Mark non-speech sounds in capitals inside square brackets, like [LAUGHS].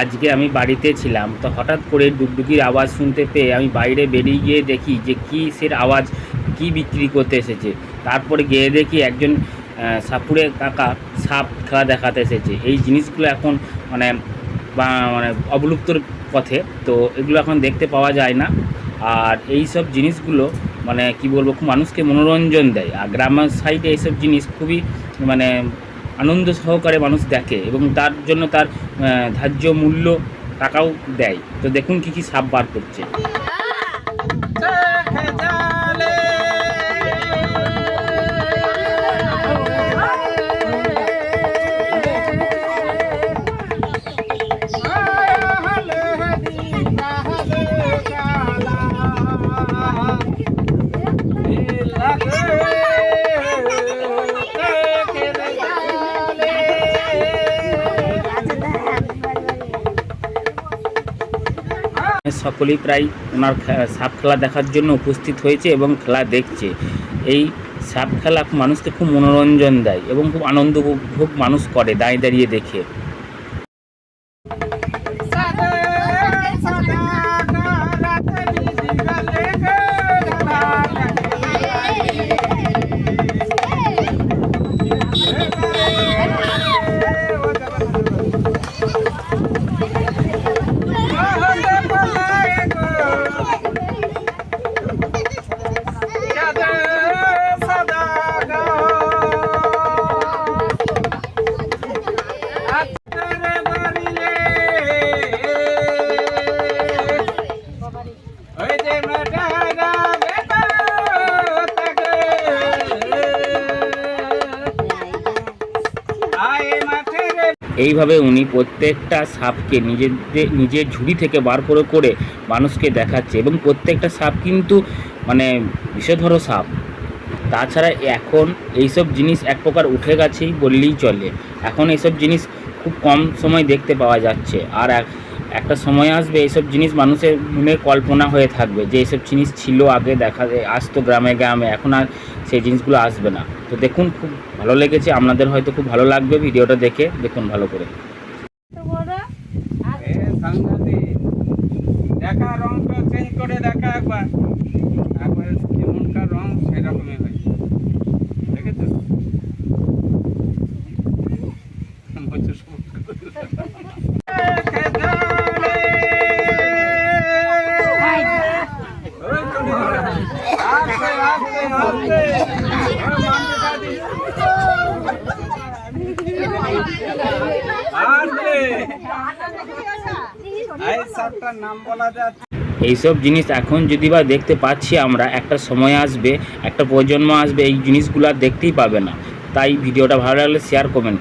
আজকে আমি বাড়িতে ছিলাম, তো হঠাৎ করে ডুগডুগির আওয়াজ শুনতে পেয়ে আমি বাইরে বেরিয়ে গিয়ে দেখি যে কী সের আওয়াজ, কি বিক্রি করতে এসেছে। তারপরে গিয়ে দেখি একজন সাপুরে কাকা সাপ খেলা দেখাতে এসেছে। এই জিনিসগুলো এখন মানে বা- মানে অবলুপ্তর পথে, তো এগুলো এখন দেখতে পাওয়া যায় না। আর এই সব জিনিসগুলো মানে কি বলব খুব মানুষকে মনোরঞ্জন দেয়। আর গ্রামের সাইডে এইসব জিনিস খুবই মানে আনন্দ সহকারে মানুষ দেখে এবং তার জন্য তার ধার্য মূল্য টাকাও দেয়। তো দেখুন কি কি সাপ বার করছে। সকলেই প্রায় ওনার সাপ খেলা দেখার জন্য উপস্থিত হয়েছে এবং খেলা দেখছে। এই সাপ খেলা মানুষকে খুব মনোরঞ্জন দেয় এবং খুব আনন্দ উপভোগ মানুষ করে দাঁড়িয়ে দাঁড়িয়ে দেখে। এইভাবে উনি প্রত্যেকটা সাপকে নিজেদের, নিজের ঝুড়ি থেকে বার করে করে মানুষকে দেখাচ্ছে এবং প্রত্যেকটা সাপ কিন্তু মানে বিষধর সাপ। তাছাড়া এখন এইসব জিনিস এক প্রকার উঠে গেছেই বললেই চলে। এখন এইসব জিনিস খুব কম সময় দেখতে পাওয়া যাচ্ছে। আর একটা সময় আসবে এইসব জিনিস মানুষের মনে কল্পনা হয়ে থাকবে যে এইসব জিনিস ছিল আগে দেখা আসতো গ্রামে গ্রামে এখন আর সেই জিনিসগুলো আসবে না। তো দেখুন খুব ভালো লেগেছে আপনাদের হয়তো খুব ভালো লাগবে ভিডিওটা দেখে। দেখুন ভালো করে। দেখা রংটা চেঞ্জ করে দেখা একবার। একবার যেমনকার রং সেরকমই হয়। দেখেছ [LAUGHS] সব- আস্তে, আস্তে, আস্তে। ওই মানটা দিস। আস্তে। এই সাপটার নাম বলা যাচ্ছে এইসব জিনিস এখন যদি বা দেখতে পাচ্ছি আমরা, একটা সময় আসবে, একটা প্রজন্ম আসবে, এই জিনিসগুলো দেখতেই পাবে না। তাই ভিডিওটা ভালো লাগলে শেয়ার করবেন